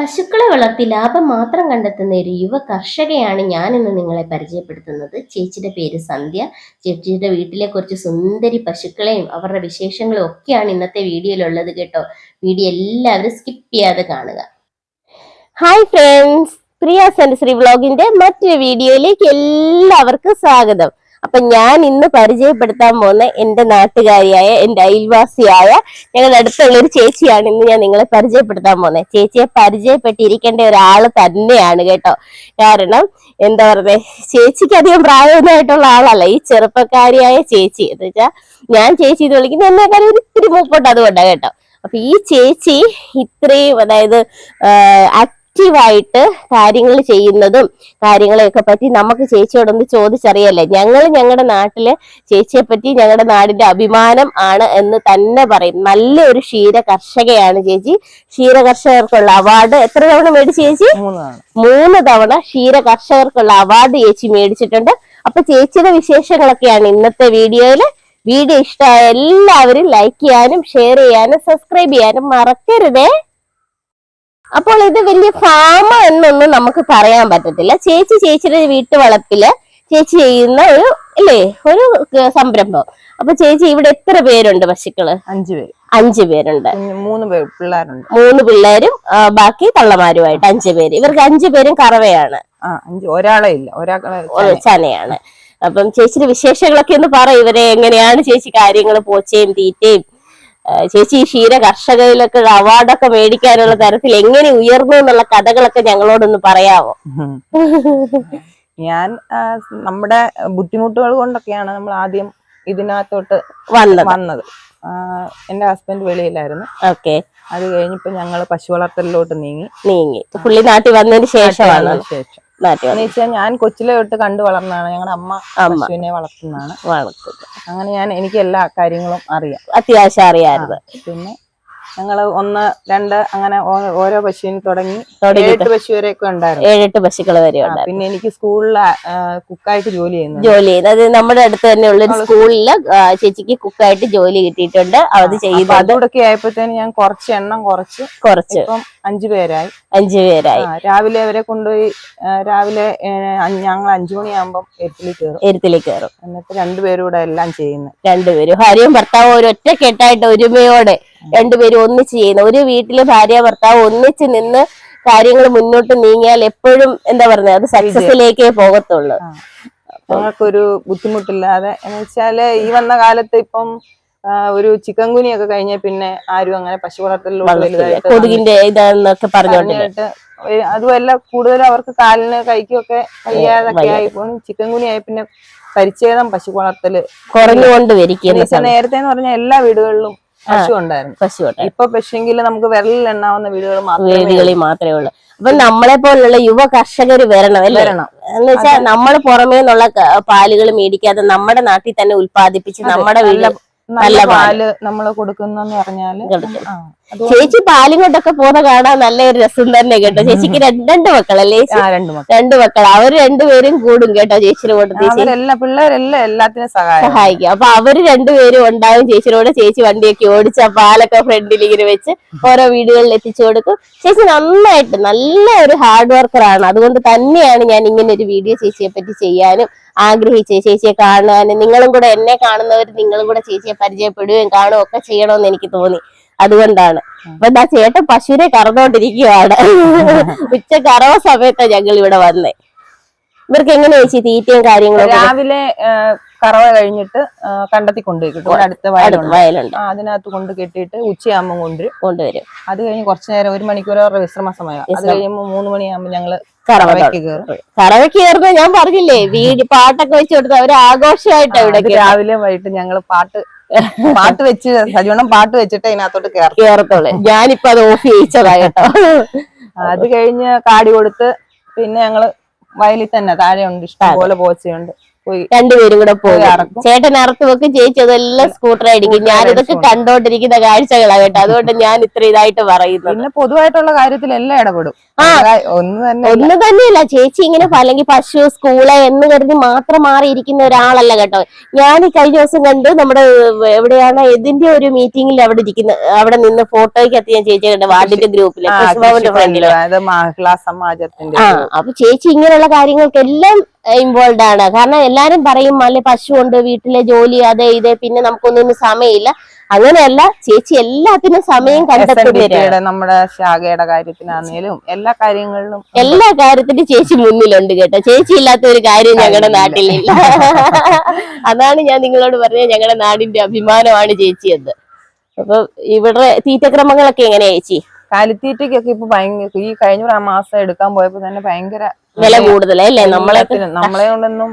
പശുക്കളെ വളർത്തി ലാഭം മാത്രം കണ്ടെത്തുന്ന ഒരു യുവ കർഷകയാണ് ഞാൻ ഇന്ന് നിങ്ങളെ പരിചയപ്പെടുത്തുന്നത്. ചേച്ചിയുടെ പേര് സന്ധ്യ. ചേച്ചിയുടെ വീട്ടിലെ കുറച്ച് സുന്ദരി പശുക്കളെയും അവരുടെ വിശേഷങ്ങളും ഒക്കെയാണ് ഇന്നത്തെ വീഡിയോയിലുള്ളത് കേട്ടോ. വീഡിയോ എല്ലാവരും സ്കിപ്പ് ചെയ്യാതെ കാണുക. Hi friends. പ്രിയ സെൻസറി വ്ളോഗിന്റെ മറ്റൊരു വീഡിയോയിലേക്ക് എല്ലാവർക്കും സ്വാഗതം. അപ്പൊ ഞാൻ ഇന്ന് പരിചയപ്പെടുത്താൻ പോകുന്ന എന്റെ നാട്ടുകാരിയായ എന്റെ അയൽവാസിയായ ഞങ്ങളുടെ അടുത്തുള്ള ഒരു ചേച്ചിയാണ് ഇന്ന് ഞാൻ നിങ്ങളെ പരിചയപ്പെടുത്താൻ പോകുന്നത്. ചേച്ചിയെ പരിചയപ്പെട്ടിരിക്കേണ്ട ഒരാൾ തന്നെയാണ് കേട്ടോ. കാരണം എന്താ പറയുക ചേച്ചിക്ക് അധികം പ്രായമായിട്ടുള്ള ആളല്ല. ഈ ചെറുപ്പക്കാരിയായ ചേച്ചി എന്ന് വെച്ചാൽ ഞാൻ ചേച്ചി എന്ന് വിളിക്കുന്നത് എന്നെക്കാളും ഒരിത്തിരി മൂപ്പോട്ട് അതുകൊണ്ടാണ് കേട്ടോ. അപ്പൊ ഈ ചേച്ചി ഇത്രയും അതായത് ആക്റ്റീവായിട്ട് കാര്യങ്ങൾ ചെയ്യുന്നതും കാര്യങ്ങളെയൊക്കെ പറ്റി നമുക്ക് ചേച്ചിയോടൊന്ന് ചോദിച്ചറിയല്ലേ? ഞങ്ങൾ ഞങ്ങളുടെ നാട്ടിലെ ചേച്ചിയെ പറ്റി ഞങ്ങളുടെ നാടിന്റെ അഭിമാനം ആണ് എന്ന് തന്നെ പറയും. നല്ലൊരു ക്ഷീര കർഷകയാണ് ചേച്ചി. ക്ഷീര കർഷകർക്കുള്ള അവാർഡ് എത്ര തവണ മേടിച്ചു ചേച്ചി? മൂന്ന് തവണ ക്ഷീര കർഷകർക്കുള്ള അവാർഡ് ചേച്ചി മേടിച്ചിട്ടുണ്ട്. അപ്പൊ ചേച്ചിയുടെ വിശേഷങ്ങളൊക്കെയാണ് ഇന്നത്തെ വീഡിയോയിൽ. വീഡിയോ ഇഷ്ടമായ എല്ലാവരും ലൈക്ക് ചെയ്യാനും ഷെയർ ചെയ്യാനും സബ്സ്ക്രൈബ് ചെയ്യാനും മറക്കരുതേ. അപ്പോൾ ഇത് വലിയ ഫാമ എന്നൊന്നും നമുക്ക് പറയാൻ പറ്റത്തില്ല. ചേച്ചി ചേച്ചിയുടെ വീട്ടുവളപ്പിൽ ചേച്ചി ചെയ്യുന്ന ഒരു അല്ലേ ഒരു സംരംഭം. അപ്പൊ ചേച്ചി ഇവിടെ എത്ര പേരുണ്ട് പശുക്കൾ? അഞ്ചു പേര്. അഞ്ചു പേരുണ്ട്. മൂന്ന് പേര് പിള്ളേരുണ്ട്. മൂന്ന് പിള്ളേരും ബാക്കി തള്ളമാരുമായിട്ട് അഞ്ചു പേര്. ഇവർക്ക് അഞ്ചു പേരും കറവയാണ്. ഒരാളെ ഇല്ല. ഒരാളെ ഒരു ചനയാണ്. അപ്പം ചേച്ചിയുടെ വിശേഷങ്ങളൊക്കെ ഒന്ന് പറ ഇവരെ. എങ്ങനെയാണ് ചേച്ചി കാര്യങ്ങൾ പോച്ചയും തീറ്റയും ചേച്ചി ഈ ക്ഷീര കർഷകരിലൊക്കെ അവാർഡൊക്കെ മേടിക്കാനുള്ള തരത്തിൽ എങ്ങനെ ഉയർന്നു എന്നുള്ള കഥകളൊക്കെ ഞങ്ങളോടൊന്ന് പറയാമോ ഞാൻ നമ്മുടെ ബുദ്ധിമുട്ടുകൾ കൊണ്ടൊക്കെയാണ് നമ്മൾ ആദ്യം ഇതിനകത്തോട്ട് വന്നത്. എന്റെ ഹസ്ബൻഡ് വെളിയിലായിരുന്നു. ഓക്കെ. അത് കഴിഞ്ഞപ്പോ ഞങ്ങൾ പശു വളർത്തലിലോട്ട് നീങ്ങി. നീങ്ങി. പുള്ളി നാട്ടിൽ വന്നതിന് ശേഷമാണ്? ശേഷം. എന്ന് വെച്ചാൽ ഞാൻ കൊച്ചിലെ തൊട്ട് കണ്ടു വളർന്നതാണ്. ഞങ്ങളുടെ അമ്മ അമ്മ. പശുവിനെ വളർത്തുന്നതാണ്. വളർത്തുന്നത്. അങ്ങനെ ഞാൻ എനിക്ക് എല്ലാ കാര്യങ്ങളും അറിയാം. അത്യാവശ്യം അറിയാറുണ്ട് പിന്നെ ഞങ്ങൾ ഒന്ന് രണ്ട് അങ്ങനെ ഓരോ പശുവിന് തുടങ്ങി ഏഴെട്ട് പശു വരെയൊക്കെ ഉണ്ടായിരുന്നു. ഏഴെട്ട് പശുക്കൾ വരെ പിന്നെ എനിക്ക് സ്കൂളിൽ കുക്കായിട്ട് ജോലി ചെയ്യുന്നു ജോലി ചെയ്യുന്നത് അത് നമ്മുടെ അടുത്ത് തന്നെ ഉള്ള സ്കൂളിൽ ചേച്ചിക്ക് കുക്കായിട്ട് ജോലി കിട്ടിയിട്ടുണ്ട്. അത് ചെയ്തു അതോടൊക്കെ ആയപ്പോഴത്തേന് ഞാൻ കുറച്ച് എണ്ണം കുറച്ച് കുറച്ച്. ഇപ്പം അഞ്ചു പേരായി. അഞ്ചു പേരായി. രാവിലെ അവരെ കൊണ്ടുപോയി രാവിലെ ഞങ്ങൾ അഞ്ചു മണിയാകുമ്പോൾ എരുത്തിലേക്ക് കയറും. എരുത്തിലേക്ക് കയറും. എന്നിട്ട് രണ്ടുപേരും കൂടെ എല്ലാം ചെയ്യുന്നത് രണ്ടുപേരും ഭാര്യയും ഭർത്താവും ഒരു ഒറ്റ കെട്ടായിട്ട് ഒരുമയോടെ രണ്ടുപേരും ഒന്നിച്ച് ചെയ്യുന്ന. ഒരു വീട്ടിലെ ഭാര്യ ഭർത്താവ് ഒന്നിച്ച് നിന്ന് കാര്യങ്ങൾ മുന്നോട്ട് നീങ്ങിയാൽ എപ്പോഴും എന്താ പറയുക അത് സക്സസിലേക്കേ പോകത്തുള്ളൂ. ഞങ്ങൾക്കൊരു ബുദ്ധിമുട്ടില്ലാതെ എന്ന് വെച്ചാൽ ഈ വന്ന കാലത്ത് ഇപ്പം ഒരു ചിക്കൻ കുനിയൊക്കെ കഴിഞ്ഞ പിന്നെ ആരും അങ്ങനെ പശു വളർത്തലിലോട്ട് കൊതുകിന്റെ ഇതാണെന്നൊക്കെ പറഞ്ഞോണ്ടിട്ട് ഒരു- അതുമല്ല കൂടുതലും അവർക്ക് കാലിന് കൈക്കൊക്കെ വയ്യാതൊക്കെ ആയി പോകും ചിക്കൻ കുനി ആയി പിന്നെ പരിച്ഛേദം പശു വളർത്തൽ. കുറഞ്ഞുകൊണ്ട് നേരത്തെ എന്ന് പറഞ്ഞ എല്ലാ വീടുകളിലും പശു ഉണ്ടായിരുന്നു പശു ഇപ്പൊ പക്ഷെങ്കിൽ നമുക്ക് വിരലിൽ എണ്ണാവുന്ന വീടുകൾ മാത്രമേ വീടുകളിൽ മാത്രമേ ഉള്ളൂ. അപ്പൊ നമ്മളെ പോലുള്ള യുവ കർഷകർ വരണം വരണം. എന്ന് വെച്ചാൽ നമ്മൾ പുറമേ നിന്നുള്ള പാലുകൾ മേടിക്കാതെ നമ്മുടെ നാട്ടിൽ തന്നെ ഉത്പാദിപ്പിച്ച് നമ്മുടെ വീട്ടിൽ നല്ല പാൽ നമ്മൾ കൊടുക്കുന്ന പറഞ്ഞാൽ ചേച്ചി പാലും കൊണ്ടൊക്കെ പോകുന്ന കാണാൻ നല്ലൊരു രസം തന്നെ കേട്ടോ. ചേച്ചിക്ക് രണ്ട് മക്കളല്ലേ രണ്ടു മക്കൾ. അവർ രണ്ടുപേരും കൂടും കേട്ടോ ചേച്ചിയുടെ കൂട്ടത്തിൽ പിള്ളേരെല്ലാം എല്ലാത്തിനും സഹായം സഹായിക്കും. അപ്പൊ അവർ രണ്ടുപേരും ഉണ്ടാവും കൂടെ. ചേച്ചി വണ്ടിയൊക്കെ ഓടിച്ച ആ പാലൊക്കെ ഫ്രണ്ടിൽ ഇങ്ങനെ വെച്ച് ഓരോ വീടുകളിൽ എത്തിച്ചു കൊടുക്കും. ചേച്ചി നന്നായിട്ട് നല്ല ഒരു ഹാർഡ് വർക്കർ ആണ് അതുകൊണ്ട് തന്നെയാണ് ഞാൻ ഇങ്ങനെ ഒരു വീഡിയോ ചേച്ചിയെ പറ്റി ചെയ്യാനും ആഗ്രഹിച്ചത്. ചേച്ചിയെ കാണാനും നിങ്ങളും കൂടെ എന്നെ കാണുന്നവർ നിങ്ങളും കൂടെ ചേച്ചിയെ പരിചയപ്പെടുകയും കാണുകയും ഒക്കെ ചെയ്യണമെന്ന് എനിക്ക് തോന്നി. അതുകൊണ്ടാണ്. അപ്പൊ എന്താ ചേട്ടൻ പശുവിനെ കറന്നോണ്ടിരിക്കുവാണ്. ഉച്ച കറവ സമയത്താണ് ഞങ്ങൾ ഇവിടെ വന്നേ. ഇവർക്ക് എങ്ങനെ ചേച്ചി തീറ്റയും കാര്യങ്ങളും രാവിലെ കറവ കഴിഞ്ഞിട്ട് കണ്ടെത്തി കൊണ്ടുപോയി അടുത്ത വയലുണ്ട്. അതിനകത്ത് കൊണ്ട് കെട്ടിയിട്ട് ഉച്ചയാകുമ്പോൾ കൊണ്ടുവരും. കൊണ്ടുവരും. അത് കഴിഞ്ഞ് കുറച്ചു നേരം ഒരു മണിക്കൂർ അവരുടെ വിശ്രമ സമയം. അത് കഴിയുമ്പോൾ മൂന്ന് മണിയാകുമ്പോൾ ഞങ്ങൾ കറവ കറവയ്ക്ക് കയറും കറവയ്ക്ക് ഞാൻ പറഞ്ഞില്ലേ വീട് പാട്ടൊക്കെ വെച്ച് കൊടുത്ത അവർ ആഘോഷമായിട്ട് അവിടെ ഇവിടെ രാവിലെ വൈകിട്ട് ഞങ്ങൾ പാട്ട് പാട്ട് വെച്ച് സജീവണം പാട്ട് വെച്ചിട്ട് അതിനകത്തോട്ട് കയറും കേറത്തുള്ളു. ഞാനിപ്പോ അത് ഓഫ് ചെയ്യിച്ചതായിട്ടോ അത് കഴിഞ്ഞ് കാടി കൊടുത്ത് പിന്നെ ഞങ്ങൾ വയലിൽ തന്നെ താഴെ ഉണ്ട് ഇഷ്ടംപോലെ പോച്ചയുണ്ട്. രണ്ടുപേരും കൂടെ പോകും. പോയി ചേട്ടൻ അറുത്ത് വെക്കും ചേച്ചി അതെല്ലാം സ്കൂട്ടർ ആയിരിക്കും ഞാൻ ഇതൊക്കെ. കണ്ടോണ്ടിരിക്കുന്ന കാഴ്ചകളാ കേട്ടോ. അതുകൊണ്ട് ഞാൻ ഇത്ര ഇതായിട്ട് പറയുന്നത്. പിന്നെ പൊതുവായിട്ടുള്ള കാര്യത്തിൽ എല്ലാം ഇടപെടും. ആ. ഒന്ന് തന്നെ ഒന്ന് തന്നെയല്ല. ചേച്ചി ഇങ്ങനെ അല്ലെങ്കിൽ പശു സ്കൂൾ എന്ന് കരുതി മാത്രം മാറിയിരിക്കുന്ന ഒരാളല്ല കേട്ടോ. ഞാൻ ഈ കഴിഞ്ഞ ദിവസം കണ്ട് നമ്മുടെ എവിടെയാണ് ഇതിന്റെ ഒരു മീറ്റിംഗിൽ അവിടെ ഇരിക്കുന്ന അവിടെ നിന്ന് ഫോട്ടോയ്ക്ക് എത്തി ഞാൻ ചേച്ചി കണ്ടു വാർഡിന്റെ ഗ്രൂപ്പിൽ ഫ്രണ്ടിൽ. അപ്പൊ ചേച്ചി ഇങ്ങനെയുള്ള കാര്യങ്ങൾക്കെല്ലാം ഇൻവോൾവ് ആണ്. കാരണം എല്ലാരും പറയും അല്ലെ പശു ഉണ്ട് വീട്ടിലെ ജോലി അതെ ഇതേ പിന്നെ നമുക്കൊന്നും സമയമില്ല. അങ്ങനെയല്ല ചേച്ചി എല്ലാത്തിനും സമയം യുടെ നമ്മുടെ ശാഖയുടെ കാര്യത്തിനാണേലും എല്ലാ കാര്യങ്ങളിലും എല്ലാ കാര്യത്തിനും ചേച്ചി മുന്നിലുണ്ട് കേട്ടോ. ചേച്ചി ഇല്ലാത്ത ഒരു കാര്യം ഞങ്ങളുടെ നാട്ടിലില്ല. അതാണ് ഞാൻ നിങ്ങളോട് പറഞ്ഞത്. ഞങ്ങളുടെ നാടിന്റെ അഭിമാനമാണ് ചേച്ചി എന്ന് അപ്പൊ ഇവിടെ തീറ്റക്രമങ്ങളൊക്കെ എങ്ങനെയാ ചേച്ചി? കാലിത്തീറ്റയ്ക്കൊക്കെ ഇപ്പൊ ഭയങ്കര ഈ കഴിഞ്ഞ ഒരു മാസം എടുക്കാൻ പോയപ്പോ തന്നെ ഭയങ്കര വില കൂടുതലല്ലേ? നമ്മളെ നമ്മളെ കൊണ്ടൊന്നും.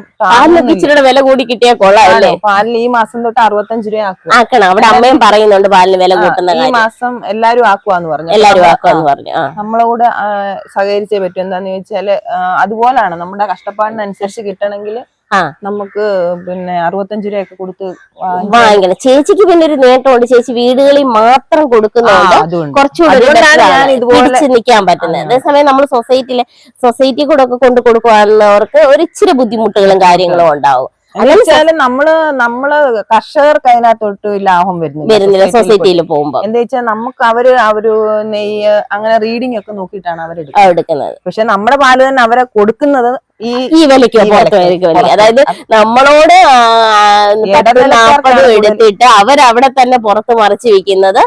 ഇച്ചിരി വില കൂടി കിട്ടിയാൽ കൊള്ളാം അല്ലേ? പാലിന് ഈ മാസം തൊട്ട് അറുപത്തഞ്ച് രൂപ ആക്കും. ആക്കണം. അവിടെ അമ്മയും പറയുന്നുണ്ട് പാലിന് വില കൂട്ടുന്ന ഈ മാസം എല്ലാരും ആക്കുവാന്ന് പറഞ്ഞു. എല്ലാരും ആക്കുവാന്ന് പറഞ്ഞു. ആ. നമ്മളെ കൂടെ സഹകരിച്ചേ പറ്റും. എന്താന്ന് ചോദിച്ചാൽ ആ, അതുപോലാണ് നമ്മുടെ കഷ്ടപ്പാടിനനുസരിച്ച് കിട്ടണമെങ്കിൽ ആ. നമുക്ക് പിന്നെ അറുപത്തഞ്ച് രൂപയൊക്കെ കൊടുത്ത് വാങ്ങി- വാങ്ങിക്കണം. ചേച്ചിക്ക് പിന്നെ ഒരു നേട്ടമുണ്ട്. ചേച്ചി വീടുകളിൽ മാത്രം കൊടുക്കുന്ന കൊടുക്കുന്നതുകൊണ്ട് കുറച്ചുകൂടി നിൽക്കാൻ പറ്റുന്നത്. അതേസമയം നമ്മൾ സൊസൈറ്റിയിലെ സൊസൈറ്റി കൂടെ ഒക്കെ കൊണ്ട് കൊടുക്കുവാനുള്ളവർക്ക് ഒരു ഇച്ചിരി ബുദ്ധിമുട്ടുകളും കാര്യങ്ങളും ഉണ്ടാവും. നമ്മൾ നമ്മൾ കർഷകർക്ക് അതിനകത്തൊട്ട് ലാഭം വരുന്നില്ല വരുന്നില്ല. സൊസൈറ്റിയിൽ പോകുമ്പോ. എന്താ വെച്ചാൽ നമുക്ക് അവർ അവർ നെയ്യ് അങ്ങനെ റീഡിംഗ് ഒക്കെ നോക്കിയിട്ടാണ് അവരെടുക്കുന്നത്. എടുക്കുന്നത് പക്ഷെ നമ്മുടെ പാൽ തന്നെ അവരെ കൊടുക്കുന്നത് ഈ വിലയ്ക്ക് പുറത്തുമായിരിക്കും വിലയ്ക്ക്. അതായത് നമ്മളോട് പത്ത് നാൽപ്പത് എടുത്തിട്ട് അവരവിടെ തന്നെ പുറത്ത് മറിച്ച് വിൽക്കുന്നത്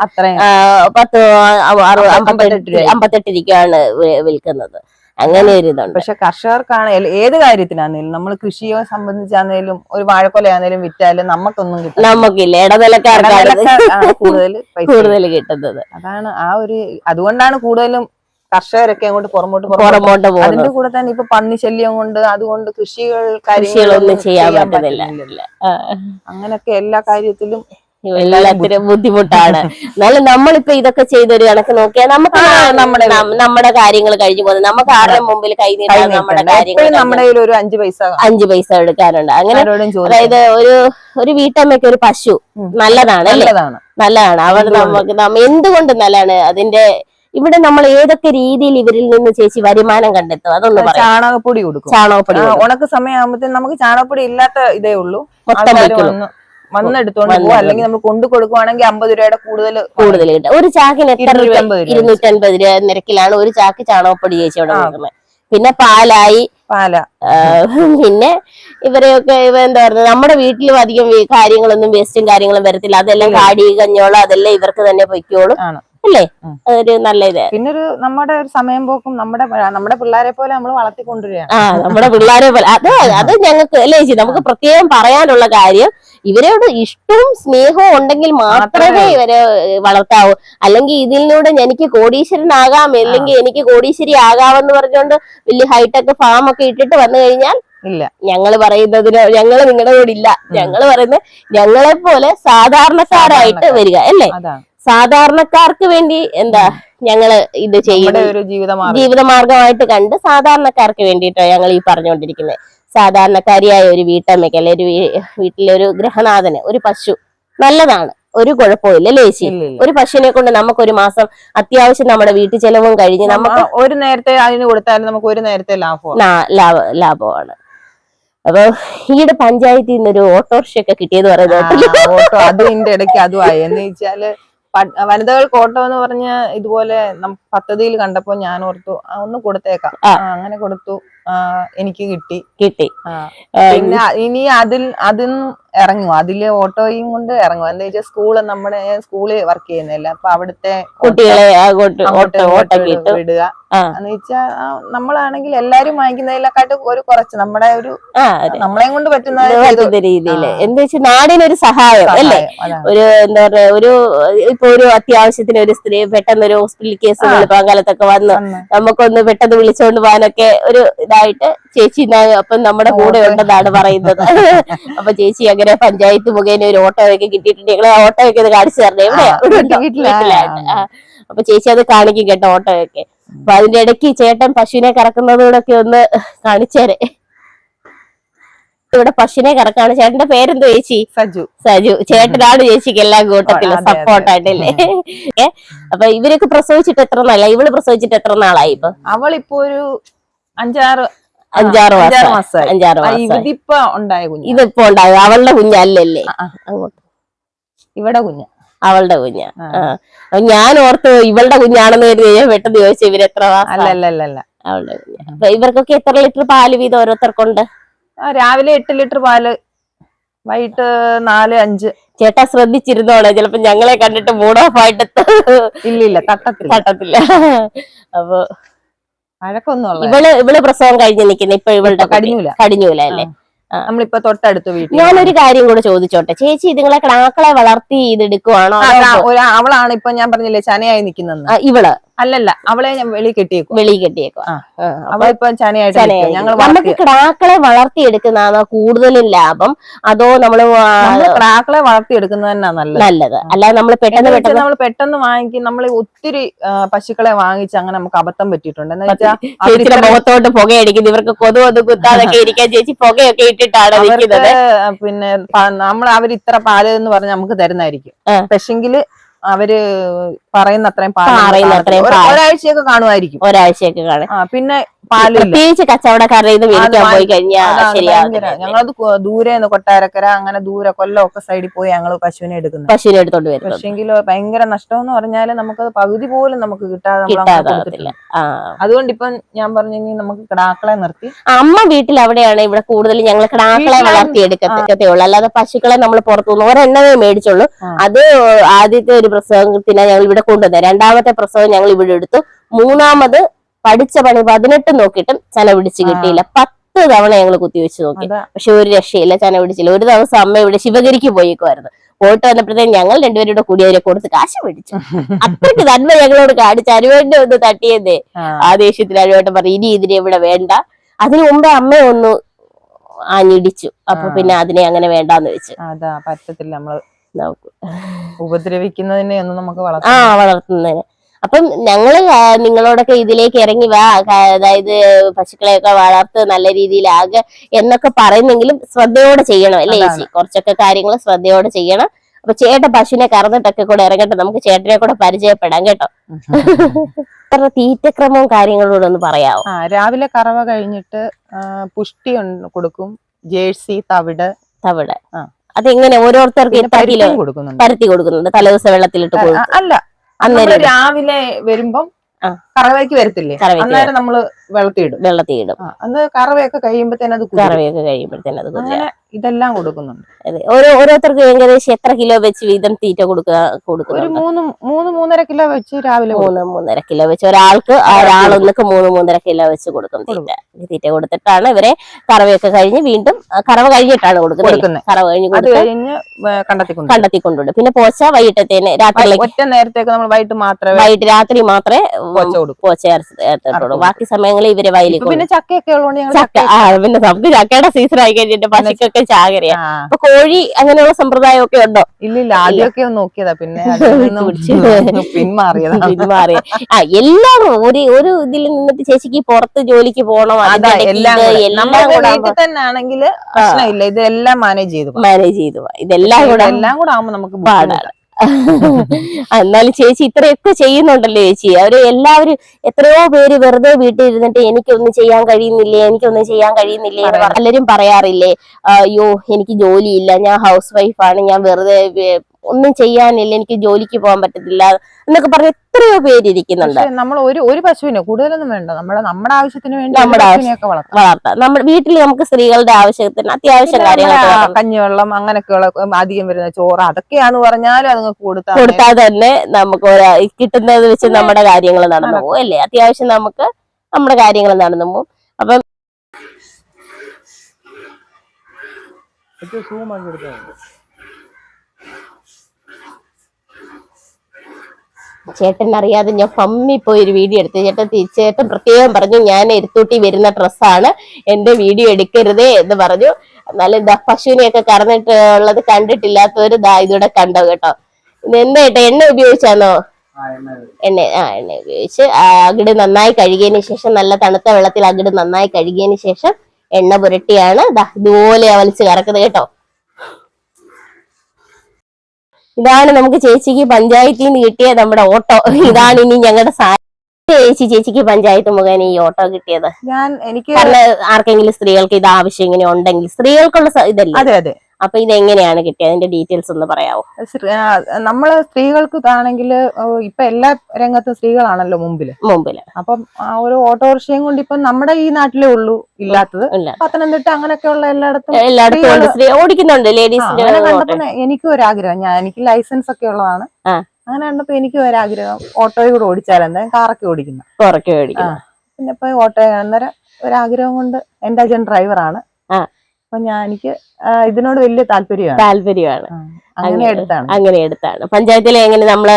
പത്ത് അമ്പത്തെട്ട് അമ്പത്തെട്ട് രൂപ. അമ്പത്തെട്ട് രൂപയ്ക്കാണ് വി- വിൽക്കുന്നത്. അങ്ങനെ ഒരു ഇതുണ്ട് പക്ഷെ കർഷകർക്കാണ് ഏത് കാര്യത്തിനാണെങ്കിലും നമ്മൾ കൃഷിയെ സംബന്ധിച്ചാണേലും ഒരു വാഴക്കൊലയാണേലും വിറ്റാലും നമുക്കൊന്നും കിട്ടില്ല നമുക്കില്ല. ഇടനിലക്കാർക്കാണ് കൂടുതൽ കൂടുതൽ കിട്ടുന്നത്. അതാണ് ആ ഒരു അതുകൊണ്ടാണ് കൂടുതലും കർഷകരൊക്കെ അങ്ങോട്ട് പുറമോട്ട് പുറമോട്ട് പോകും അതിന്റെ കൂടെ തന്നെ ഇപ്പൊ പന്നി ശല്യം കൊണ്ട് അതുകൊണ്ട് കൃഷികൾ കൃഷികളൊന്നും ചെയ്യാൻ പറ്റുന്നില്ല. അങ്ങനൊക്കെ എല്ലാ കാര്യത്തിലും എല്ലാത്തിനും ബുദ്ധിമുട്ടാണ്. എന്നാലും നമ്മളിപ്പോ ഇതൊക്കെ ചെയ്തൊരു കണക്ക് നോക്കിയാൽ നമുക്ക് നമ്മുടെ- നമ്മുടെ കാര്യങ്ങൾ കഴിഞ്ഞു പോകുന്നത് നമുക്ക് ആരുടെ മുമ്പിൽ കൈ നീട്ടാൻ നമ്മുടെ കാര്യങ്ങൾ നമ്മുടെ ഒരു അഞ്ചു പൈസ. അഞ്ചു പൈസ എടുക്കാനുണ്ട് അങ്ങനെ അതായത് ഒരു ഒരു വീട്ടമ്മയ്ക്ക് ഒരു പശു നല്ലതാണ് നല്ലതാണ്. അവർ നമുക്ക് എന്തുകൊണ്ട് നല്ലതാണ്? അതിന്റെ ഇവിടെ നമ്മൾ ഏതൊക്കെ രീതിയിൽ ഇവരിൽ നിന്ന് ചേച്ചി വരുമാനം കണ്ടെത്തും? അതൊന്നും ചാണകപ്പൊടി കൊടുക്കും. ചാണകപ്പൊടി ഉണക്ക് സമയമാകുമ്പോഴത്തേക്കും നമുക്ക് ചാണകപ്പൊടി ഇല്ലാത്ത ഇതേ ഉള്ളൂ. മൊത്തം ആൾക്കാര് വയ്ക്കണം വന്ന് വന്ന് എടുത്തോണ്ട് വന്ന് പോകും അല്ലെങ്കിൽ നമ്മൾ കൊണ്ടു കൊടുക്കുവാണെങ്കിൽ അമ്പത് രൂപയുടെ കൂടുതൽ കൂടുതൽ കിട്ടും. ഒരു ചാക്കിന് എത്ര രൂപ? ഇരുന്നൂറ്റൻപത് രൂപ. നിരക്കിലാണ് ഒരു ചാക്ക് ചാണകപ്പൊടി ചേച്ചി അവിടെ കൊടുക്കുന്നത്. പിന്നെ പാലായി. പാല. പിന്നെ ഇവരെയൊക്കെ ഇവ എന്താ പറയുക നമ്മുടെ വീട്ടിലും അധികം കാര്യങ്ങളൊന്നും വേസ്റ്റും കാര്യങ്ങളും വരത്തില്ല. അതെല്ലാം കാടി കഞ്ഞോളം അതെല്ലാം ഇവർക്ക് തന്നെ പൊയ്ക്കോളും. അല്ലേ? ഒരു നല്ല ഇത്. പിന്നെ ഒരു നമ്മുടെ ഒരു സമയം പോക്കും നമ്മുടെ നമ്മുടെ പിള്ളേരെ പോലെ നമ്മൾ വളർത്തിക്കൊണ്ടുവരികയാണ്. ആ നമ്മുടെ പിള്ളേരെ പോലെ. അത് അത് ഞങ്ങൾക്ക് അല്ലേ ചേച്ചി? നമുക്ക് പ്രത്യേകം പറയാനുള്ള കാര്യം ഇവരോട് ഇഷ്ടവും സ്നേഹവും ഉണ്ടെങ്കിൽ മാത്രമേ ഇവരെ വളർത്താവൂ. അല്ലെങ്കിൽ ഇതിലൂടെ എനിക്ക് കോടീശ്വരനാകാം അല്ലെങ്കിൽ എനിക്ക് കോടീശ്വരി ആകാമെന്ന് പറഞ്ഞുകൊണ്ട് വലിയ ഹൈടെക് ഫാം ഒക്കെ ഇട്ടിട്ട് വന്നു കഴിഞ്ഞാൽ ഇല്ല. ഞങ്ങൾ പറയുന്നതിന് ഞങ്ങൾ നിങ്ങളുടെ കൂടെ ഇല്ല. ഞങ്ങൾ പറയുന്നത് ഞങ്ങളെ പോലെ സാധാരണക്കാരായിട്ട് വരിക അല്ലേ? സാധാരണക്കാർക്ക് വേണ്ടി എന്താ ഞങ്ങൾ ഇത് ചെയ്യുന്ന ചെയ്യുന്നത്? ജീവിതമാർഗമായിട്ട് കണ്ട് സാധാരണക്കാർക്ക് വേണ്ടിയിട്ടാണ് ഞങ്ങൾ ഈ പറഞ്ഞുകൊണ്ടിരിക്കുന്നത്. സാധാരണക്കാരിയായ ഒരു വീട്ടമ്മയ്ക്ക് അല്ലെ ഒരു വീ- വീട്ടിലെ ഒരു ഗ്രഹനാഥന് ഒരു പശു നല്ലതാണ്. ഒരു കുഴപ്പമില്ല ഇല്ല ഒരു പശുവിനെ കൊണ്ട് നമുക്ക് ഒരു മാസം അത്യാവശ്യം നമ്മുടെ വീട്ടു ചെലവും കഴിഞ്ഞ് നമുക്ക് ഒരു നേരത്തെ അതിന് കൊടുത്താലും നമുക്ക് ഒരു നേരത്തെ ലാഭം ലാഭ ലാഭമാണ്. അപ്പൊ ഈയിടെ പഞ്ചായത്തിൽ നിന്നൊരു ഓട്ടോറിക്ഷ ഒക്കെ കിട്ടിയെന്ന് പറയുന്നത് ഓട്ടോ അത് ഇടയ്ക്ക് അതുമായി എന്ന് വെച്ചാൽ വനിതകൾക്ക് ഓട്ടം എന്ന് പറഞ്ഞ ഇതുപോലെ പദ്ധതിയിൽ കണ്ടപ്പോ ഞാൻ ഓർത്തു ഒന്ന് കൊടുത്തേക്കാം. അങ്ങനെ കൊടുത്തു. എനിക്ക് കിട്ടി. കിട്ടി. പിന്നെ ഇനി അതിൽ അതിൽ ഇറങ്ങും അതിൽ ഓട്ടോയും കൊണ്ട് ഇറങ്ങും എന്താ വെച്ചാൽ സ്കൂൾ നമ്മുടെ സ്കൂളിൽ വർക്ക് ചെയ്യുന്നില്ല അപ്പൊ അവിടുത്തെ കുട്ടികളെ വിടുക. എന്ന് വെച്ചാൽ നമ്മളാണെങ്കിൽ എല്ലാരും വാങ്ങിക്കുന്നതിനെക്കാട്ടും ഒരു കുറച്ച് നമ്മുടെ ഒരു. നമ്മളെയും കൊണ്ട് പറ്റുന്ന രീതിയിൽ. എന്ത് പറ്റുന്ന രീതിയിൽ എന്താ വെച്ചാൽ നാടിനൊരു സഹായം അല്ലേ? ഒരു എന്താ പറയാ ഒരു ഇപ്പൊ ഒരു അത്യാവശ്യത്തിന് ഒരു സ്ത്രീ പെട്ടെന്ന് ഒരു ഹോസ്പിറ്റൽ കേസ് പാങ്കാലത്തൊക്കെ വെളുപ്പാങ്കാലത്തൊക്കെ വന്ന് നമുക്കൊന്ന് പെട്ടെന്ന് വിളിച്ചോണ്ട് പോകാനൊക്കെ ഒരു ഇതായിട്ട് ചേച്ചി അപ്പം നമ്മുടെ കൂടെ. ഉണ്ടെന്നാണ് പറയുന്നത്. അപ്പൊ ചേച്ചി അങ്ങനെ പഞ്ചായത്ത് മുഖേന ഒരു ഓട്ടോ ഒക്കെ കിട്ടിയിട്ടുണ്ട്. ഞങ്ങളെ ഓട്ടോ ഒക്കെ കാണിച്ചു തരണേ. എവിടെയാ? വീട്ടിലായിട്ട് അപ്പൊ ചേച്ചി അത് കാണിക്കും കേട്ടോ ഓട്ടോ ഒക്കെ അപ്പൊ അതിന്റെ ഇടയ്ക്ക് ചേട്ടൻ പശുവിനെ കറക്കുന്നതോടൊക്കെ ഒന്ന് കാണിച്ചേരെ ഇവിടെ പശുവിനെ കറക്കാണ്. ചേട്ടന്റെ പേരെന്തോ ചേച്ചി? സജു. സജു. ചേട്ടനാണ് ചേച്ചിക്ക് എല്ലാ കൂട്ടത്തിലും. സപ്പോർട്ടായിട്ടല്ലേ അപ്പൊ ഇവരൊക്കെ പ്രസവിച്ചിട്ട് എത്ര നാളായി? ഇവൾ പ്രസവിച്ചിട്ട് എത്ര നാളായി ഇപ്പൊ? അവളിപ്പോ ഒരു അഞ്ചാറ് അഞ്ചാറ് അഞ്ചാറ് മാസം അഞ്ചാറ് മാസം ഇതിപ്പോ ഉണ്ടായ കുഞ്ഞ്. ഇതിപ്പോ ഉണ്ടായത്. അവളുടെ കുഞ്ഞല്ലല്ലേ ആ. അങ്ങോട്ട്. ഇവിടെ കുഞ്ഞ്. അവളുടെ കുഞ്ഞാ. ഞാൻ ഓർത്ത് ഇവളുടെ കുഞ്ഞാണെന്ന് കരുതി പെട്ടെന്ന് ചോദിച്ചു ഇവർ എത്ര മാസം അല്ല അല്ല അല്ല അല്ല അവളുടെ കുഞ്ഞാ. ഇവർക്കൊക്കെ എത്ര ലിറ്റർ പാൽ വീതം ഓരോരുത്തർക്കുണ്ട്? രാവിലെ എട്ട് ലിറ്റർ പാൽ വൈകിട്ട് നാല് അഞ്ച്. ചേട്ടാ ശ്രദ്ധിച്ചിരുന്നോളെ ചിലപ്പോ ഞങ്ങളെ കണ്ടിട്ട് മൂഡ് ഓഫ് ആയിട്ട് ഇല്ലില്ല ഇല്ല തട്ടത്തില്ല. തട്ടത്തില്ല. അപ്പൊ വഴക്കൊന്നും ഇവൾ ഇവൾ പ്രസവം കഴിഞ്ഞ് നിക്കുന്ന ഇപ്പൊ ഇവളുടെ കടിഞ്ഞൂല. കടിഞ്ഞൂല അല്ലേ? നമ്മളിപ്പോ തൊട്ടടുത്ത് വീട്ടിൽ ഞാനൊരു കാര്യം കൂടെ ചോദിച്ചോട്ടെ? ചേച്ചി ഇതുങ്ങളെ ക്ലാക്കളെ വളർത്തി ഇതെടുക്കുവാണോ അവളാണ് ഇപ്പൊ ഞാൻ പറഞ്ഞില്ലേ ചനയായി നിക്കുന്ന ഇവൾ. അല്ലല്ല അവളെ ഞാൻ വെളി കെട്ടിയേക്കും വെളി കെട്ടിയേക്കും അവളിപ്പോ ചനയായിട്ട് ചനയായി. ഞങ്ങൾ നമുക്ക് ക്ടാക്കളെ വളർത്തിയെടുക്കുന്നതാണോ കൂടുതലും ലാഭം. അതോ നമ്മൾ ക്രാക്കളെ വളർത്തിയെടുക്കുന്നത് തന്നെ നല്ലത്. നല്ലത്. അല്ലാതെ നമ്മൾ പെട്ടെന്ന് പെട്ടെന്ന് നമ്മൾ പെട്ടെന്ന് വാങ്ങിക്കും. നമ്മൾ ഒത്തിരി പശുക്കളെ വാങ്ങിച്ച് അങ്ങനെ നമുക്ക് അബദ്ധം പറ്റിയിട്ടുണ്ട്. എന്ന് വെച്ചാൽ മുഖത്തോട്ട് പുകയടിക്കുന്നു. ഇവർക്ക് കൊതു കൊതു കുത്താതൊക്കെ ഇരിക്കാൻ ചേച്ചി പുകയൊക്കെ ഇട്ടിട്ടാണ് പിന്നെ നമ്മൾ അവർ ഇത്ര പാൽ എന്ന് പറഞ്ഞ് നമുക്ക് തരുന്നതായിരിക്കും. ആ. അവർ പറയുന്ന അത്രയും നമുക്ക് പറയുന്ന. ഒരാഴ്ചയൊക്കെ കാണുമായിരിക്കും. ഒരാഴ്ചയൊക്കെ കാണും. പിന്നെ പ്രത്യേകിച്ച് കച്ചവടക്കാരുടെ ഇത് മേടിക്കാൻ പോയി കഴിഞ്ഞാൽ ഞങ്ങളത് ദൂരെ കൊട്ടാരക്കര അങ്ങനെ ദൂരെ കൊല്ലം ഒക്കെ സൈഡിൽ പോയി ഞങ്ങൾ പശുവിനെ എടുക്കുന്നത്. പശുവിനെ എടുത്തോണ്ട് വരുന്നത്. പക്ഷെങ്കിൽ ഭയങ്കര നഷ്ടം എന്ന് പറഞ്ഞാൽ നമുക്കത് പകുതി പോലും നമുക്ക് കിട്ടാതെ അതുകൊണ്ട് ഇപ്പം ഞാൻ പറഞ്ഞു നമുക്ക് കിടാക്കളെ നിർത്തി. അമ്മ വീട്ടിൽ അവിടെയാണ് ഇവിടെ കൂടുതൽ ഞങ്ങൾ കിടാക്കളെ വളർത്തിയെടുക്കത്തേ ഉള്ളൂ അല്ലാതെ പശുക്കളെ നമ്മൾ പുറത്തുനിന്ന് ഒരെണ്ണമേ മേടിച്ചുള്ളൂ. അത് ആദ്യത്തെ ഒരു പ്രസവത്തിന് ഞങ്ങൾ ഇവിടെ കൊണ്ടുവന്നത്. രണ്ടാമത്തെ പ്രസവം ഞങ്ങൾ ഇവിടെ എടുത്തു. മൂന്നാമത് പഠിച്ച പണി പതിനെട്ട് നോക്കിയിട്ടും ചന പിടിച്ച് കിട്ടിയില്ല. പത്ത് തവണ ഞങ്ങൾ കുത്തിവെച്ച് നോക്കി. പക്ഷെ ഒരു രക്ഷയില്ല ചന പിടിച്ചില്ല. ഒരു ദിവസം അമ്മ ഇവിടെ ശിവഗിരിക്ക് പോയിക്കുമായിരുന്നു പോയിട്ട് വന്നപ്പോഴത്തേക്കും ഞങ്ങൾ രണ്ടുപേരും കൂടെ കൂടി അവരെ കൊടുത്ത് കാശ് മേടിച്ചു. അത്രയ്ക്ക് നന്മ ഞങ്ങളോട് കാണിച്ച് അനുവേണ്ടി ഒന്ന് തട്ടിയതേ ആ. ആ ദേഷ്യത്തിൽ അനുവേട്ടം പറഞ്ഞു ഇനി ഇതിനെ ഇവിടെ വേണ്ട. അതിനു മുമ്പേ അമ്മ ഒന്ന് ആഞ്ഞിടിച്ചു. അപ്പൊ പിന്നെ അതിനെ അങ്ങനെ വേണ്ടാന്ന് വെച്ച്. അതാ പറ്റത്തില്ല നമ്മൾ നോക്കൂ ഉപദ്രവിക്കുന്നതിനെ ഒന്നും നമുക്ക് ആ വളർത്തുന്നതിന്. അപ്പം ഞങ്ങൾ ആ, നിങ്ങളോടൊക്കെ ഇതിലേക്ക് ഇറങ്ങി വാ അതായത് പശുക്കളെയൊക്കെ വളർത്ത് നല്ല രീതിയിലാകുക എന്നൊക്കെ പറയുന്നെങ്കിലും ശ്രദ്ധയോടെ ചെയ്യണം അല്ലേ. ചേച്ചി? കുറച്ചൊക്കെ കാര്യങ്ങൾ ശ്രദ്ധയോടെ ചെയ്യണം. അപ്പൊ ചേട്ടൻ പശുവിനെ കറന്നിട്ടൊക്കെ കൂടെ ഇറങ്ങട്ടെ നമുക്ക് ചേട്ടനെ കൂടെ പരിചയപ്പെടാം കേട്ടോ. തീറ്റക്രമവും കാര്യങ്ങളും കൂടെ ഒന്ന് പറയാമോ രാവിലെ കറവ കഴിഞ്ഞിട്ട് പുഷ്ടി കൊടുക്കും. ജേഴ്സി തവിട്. തവിട്. ആ. അതെങ്ങനെ ഓരോരുത്തർക്ക് എത്ര കിലോ പരത്തി കൊടുക്കുന്നുണ്ട്. തലേദിവസം വെള്ളത്തിലിട്ട് അല്ല. അന്നേരം രാവിലെ വരുമ്പം. കറവയ്ക്ക് വരത്തില്ലേ? അന്നേരം നമ്മൾ വെള്ളത്തിയിടും. വെള്ളത്തിയിടും. അന്ന് കറവയൊക്കെ കഴിയുമ്പത്തേന് അത്. കറവയൊക്കെ കഴിയുമ്പോഴത്തേനും അത്. അങ്ങനെ ഇതെല്ലാം കൊടുക്കുന്നുണ്ട്. അതെ ഓരോ ഓരോരുത്തർക്ക് ഏകദേശം എത്ര കിലോ വെച്ച് വീതം തീറ്റ കൊടുക്കുക കൊടുക്കും ഒരു മൂന്ന് മൂന്ന് മൂന്നര കിലോ വെച്ച് രാവിലെ. മൂന്ന് മൂന്നര കിലോ വെച്ച് ഒരാൾക്ക് ഒരാളൊന്നൊക്കെ മൂന്ന് മൂന്നര കിലോ വെച്ച് കൊടുക്കും തീറ്റ. തീറ്റ കൊടുത്തിട്ടാണ് ഇവരെ കറവയൊക്കെ കഴിഞ്ഞ് വീണ്ടും കറവ കഴിഞ്ഞിട്ടാണ് കൊടുക്കുന്നത്. കറവ കഴിഞ്ഞ് കഴിഞ്ഞ് കണ്ടെത്തി കൊണ്ടുവിടും പിന്നെ പോച്ച വൈകിട്ടത്തേന് രാത്രിയിലേക്ക് ഒറ്റ നേരത്തേക്ക് നമ്മൾ വൈകിട്ട് മാത്രമേ വൈകിട്ട് രാത്രി മാത്രമേ പോച്ച പോച്ച ചേർത്തിട്ടുള്ളൂ ബാക്കി ബാക്കി സമയങ്ങളിൽ ഇവരെ വയലിൽ പിന്നെ ചക്കയൊക്കെ ഉള്ളതുകൊണ്ട് ഞങ്ങൾ ചക്ക ആ പിന്നെ നമുക്ക് ചക്കയുടെ സീസൺ ആയി കഴിഞ്ഞിട്ട് പശുക്കൊക്കെ ചാകരയാ. അപ്പൊ കോഴി അങ്ങനെയുള്ള സമ്പ്രദായം ഒക്കെ ഉണ്ടോ? ഇല്ല ഇല്ല. ആദ്യമൊക്കെ നോക്കിയതാ പിന്നെ പിന്മാറിയതാ. പിന്മാറിയ ആ എല്ലാം ഒരു ഒരു ഇതിൽ നിന്നിട്ട് ചേച്ചിക്ക് പുറത്ത് ജോലിക്ക് പോകണം ആണെങ്കിൽ പ്രശ്നമില്ല ഇതെല്ലാം മാനേജ് ചെയ്തു. മാനേജ് ചെയ്തു. ഇതെല്ലാം കൂടെ എല്ലാം കൂടെ ആവുമ്പോ നമുക്ക് പാടാണ് എന്നാലും ചേച്ചി ഇത്രയൊക്കെ ചെയ്യുന്നുണ്ടല്ലോ ചേച്ചി. അവർ എല്ലാവരും എത്രയോ പേര് വെറുതെ വീട്ടിൽ ഇരുന്നിട്ട് എനിക്കൊന്നും ചെയ്യാൻ കഴിയുന്നില്ലേ എനിക്കൊന്നും ചെയ്യാൻ കഴിയുന്നില്ലേ എന്ന് പലരും പറയാറില്ലേ അയ്യോ എനിക്ക് ജോലിയില്ല ഞാൻ ഹൗസ് വൈഫാണ് ഞാൻ വെറുതെ ഒന്നും ചെയ്യാനില്ല എനിക്ക് ജോലിക്ക് പോകാൻ പറ്റത്തില്ല എന്നൊക്കെ പറഞ്ഞ് എത്രയോ പേര് ഇരിക്കുന്നുണ്ട്. നമ്മൾ ഒരു ഒരു പശുവിനെ കൂടുതലൊന്നും വേണ്ട. നമ്മുടെ നമ്മുടെ ആവശ്യത്തിന് വേണ്ടി ഒരു നമ്മുടെ വളർത്താം. നമ്മുടെ വീട്ടിൽ നമുക്ക് സ്ത്രീകളുടെ ആവശ്യത്തിന് അത്യാവശ്യം കാര്യങ്ങൾ കഞ്ഞിവെള്ളം അങ്ങനെയൊക്കെയുള്ള അധികം വരുന്ന ചോറ് അതൊക്കെയാണ് പറഞ്ഞാലും അതുങ്ങൾക്ക് കൊടുത്താൽ കൊടുത്താൽ തന്നെ നമുക്ക് കിട്ടുന്നത് വെച്ച് നമ്മുടെ കാര്യങ്ങൾ നടന്നു പോകും അല്ലേ? അത്യാവശ്യം നമുക്ക് നമ്മുടെ കാര്യങ്ങൾ നടന്നു പോകും അപ്പം ചേട്ടൻ അറിയാതെ ഞാൻ പമ്മി പോയി ഒരു വീഡിയോ എടുത്തു. ചേട്ടൻ ചേട്ടൻ പ്രത്യേകം പറഞ്ഞു ഞാൻ എരുത്തൂട്ടി വരുന്ന ഡ്രസ്സാണ്. എന്റെ വീഡിയോ എടുക്കരുതേ എന്ന് പറഞ്ഞു. എന്നാലും ദാ പശുവിനെയൊക്കെ കറന്നിട്ടുള്ളത് കണ്ടിട്ടില്ലാത്തവര് ദാ ഇതൂടെ കണ്ടോ കേട്ടോ. ഇത് എന്താ കേട്ടോ എണ്ണ ഉപയോഗിച്ചാണോ എണ്ണ ആ എണ്ണ ഉപയോഗിച്ച്. ആ, അകിട് നന്നായി കഴുകിയതിന് ശേഷം നല്ല തണുത്ത വെള്ളത്തിൽ അകിട് നന്നായി കഴുകിയതിന് ശേഷം എണ്ണ പുരട്ടിയാണ്. ഇതുപോലെ വലിച്ചു കറക്കുന്നത് കേട്ടോ. ഇതാണ് നമുക്ക് ചേച്ചിക്ക് പഞ്ചായത്തിൽ നിന്ന് കിട്ടിയ നമ്മുടെ ഓട്ടോ. ഇതാണ് ഇനി ഞങ്ങളുടെ ചേച്ചി ചേച്ചിക്ക് പഞ്ചായത്ത് മുഖേന ഈ ഓട്ടോ കിട്ടിയത്. ഞാൻ എനിക്ക് ആർക്കെങ്കിലും സ്ത്രീകൾക്ക് ഇത് ആവശ്യം ഇങ്ങനെ ഉണ്ടെങ്കിൽ സ്ത്രീകൾക്കുള്ള ഇതല്ലേ? അതെ അതെ. അപ്പൊ ഇത് എങ്ങനെയാണ് കിട്ടിയത് അതിന്റെ ഡീറ്റെയിൽസ് ഒന്ന് പറയാവോ? നമ്മൾ സ്ത്രീകൾക്ക് ആണെങ്കിൽ ഇപ്പൊ എല്ലാ രംഗത്തും സ്ത്രീകളാണല്ലോ മുമ്പിൽ. മുമ്പിൽ. അപ്പം ആ ഒരു ഓട്ടോറിക്ഷയും കൊണ്ട് ഇപ്പൊ നമ്മുടെ ഈ നാട്ടിലേ ഉള്ളൂ ഇല്ലാത്തത്. ഇല്ല. പത്തനംതിട്ട അങ്ങനെയൊക്കെയുള്ള എല്ലായിടത്തും എല്ലായിടത്തും ഓടിക്കുന്നുണ്ട് ആ, ലേഡീസിന്റെ അങ്ങനെ കണ്ടപ്പോ എനിക്കും ഒരു ആഗ്രഹം ഞാൻ എനിക്ക് ലൈസൻസ് ഒക്കെ ഉള്ളതാണ്. അങ്ങനെ കണ്ടപ്പോ എനിക്ക് ഒരാഗ്രഹം. ഓട്ടോയിൽ കൂടെ ഓടിച്ചാലെന്താ കാറൊക്കെ ഓടിക്കുന്നു. പിന്നെ ഇപ്പൊ ഓട്ടോ അന്നേരം ഒരാഗ്രഹം കൊണ്ട് എന്റെ അച്ഛൻ ഡ്രൈവറാണ്. അപ്പൊ ഞാൻ എനിക്ക് ഇതിനോട് വലിയ താല്പര്യമാണ്. താല്പര്യമാണ്. അങ്ങനെ. എടുത്താണ്. അങ്ങനെ എടുത്താണ്. പഞ്ചായത്തിലെ എങ്ങനെ നമ്മൾ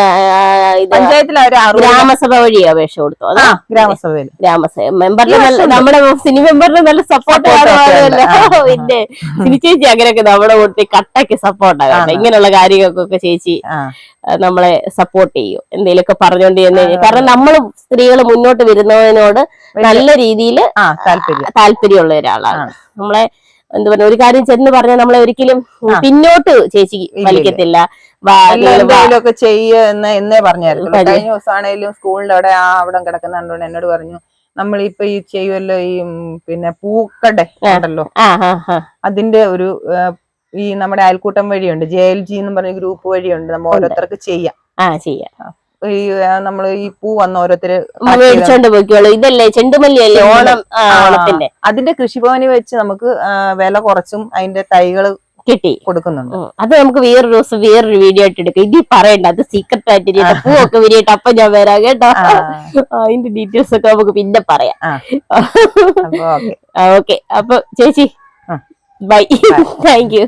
അറുപത് ഗ്രാമസഭ വഴി അപേക്ഷ കൊടുത്തു? ഗ്രാമസഭയിൽ. ഗ്രാമസഭ. മെമ്പറിന് നമ്മുടെ സിനി മെമ്പറിന് നല്ല സപ്പോർട്ട്. പിന്നെ സിനി ചേച്ചി അങ്ങനെയൊക്കെ നമ്മുടെ കൂട്ടി കട്ടയ്ക്ക് സപ്പോർട്ടാണ് ആണ്. ഇങ്ങനെയുള്ള കാര്യങ്ങൾക്കൊക്കെ ചേച്ചി നമ്മളെ സപ്പോർട്ട് ചെയ്യും. എന്തെങ്കിലുമൊക്കെ പറഞ്ഞുകൊണ്ട് ആ, കാരണം നമ്മൾ സ്ത്രീകൾ മുന്നോട്ട് വരുന്നതിനോട് നല്ല രീതിയിൽ താല്പര്യം. താല്പര്യമുള്ള ഒരാളാണ്. നമ്മളെ എന്താ പറയുക ഒരു കാര്യം ചെന്ന് പറഞ്ഞാൽ നമ്മളെ ഒരിക്കലും പിന്നോട്ട് ചേച്ചി. വലിക്കത്തില്ല. എന്തെങ്കിലുമൊക്കെ ചെയ്യ എന്ന് എന്നേ പറഞ്ഞായിരുന്നു. കഴിഞ്ഞ ദിവസമാണേലും സ്കൂളിന്റെ അവിടെ ആ അവിടെ കിടക്കുന്ന കണ്ടോണ്ട് എന്നോട് പറഞ്ഞു നമ്മളിപ്പോ ഈ ചെയ്യുമല്ലോ ഈ പിന്നെ പൂക്കടെ. ഉണ്ടല്ലോ. അതിന്റെ ഒരു ഈ നമ്മുടെ അയൽക്കൂട്ടം വഴിയുണ്ട്. ജെ എൽ ജി എന്ന് പറഞ്ഞ ഗ്രൂപ്പ് വഴിയുണ്ട്. നമ്മൾ. ഓരോരുത്തർക്ക് ചെയ്യാം. ആ ചെയ്യാം. ഈ നമ്മൾ ഈ പൂ വന്ന ഓരോരുത്തര് മേടിച്ചോണ്ട് പോയിക്കോളൂ. ഇതല്ലേ ഓണം. ഓണത്തിന്റെ. അതിന്റെ കൃഷിഭവനിൽ വെച്ച് നമുക്ക് വില കുറച്ചും അതിന്റെ തൈകൾ കിട്ടി. കൊടുക്കുന്നുണ്ട്. അത് നമുക്ക് വേറൊരു ദിവസം വേറൊരു വീഡിയോ ആയിട്ട് എടുക്കാം. ഇനി പറയണ്ട അത് സീക്രട്ട് ആയിട്ട്. പൂവൊക്കെ വിരിയിട്ട് അപ്പൊ ഞാൻ വരാം കേട്ടോ. അതിന്റെ ഡീറ്റെയിൽസ് ഒക്കെ നമുക്ക് പിന്നെ പറയാം. ഓക്കെ. അപ്പൊ ചേച്ചി ബൈ. Thank you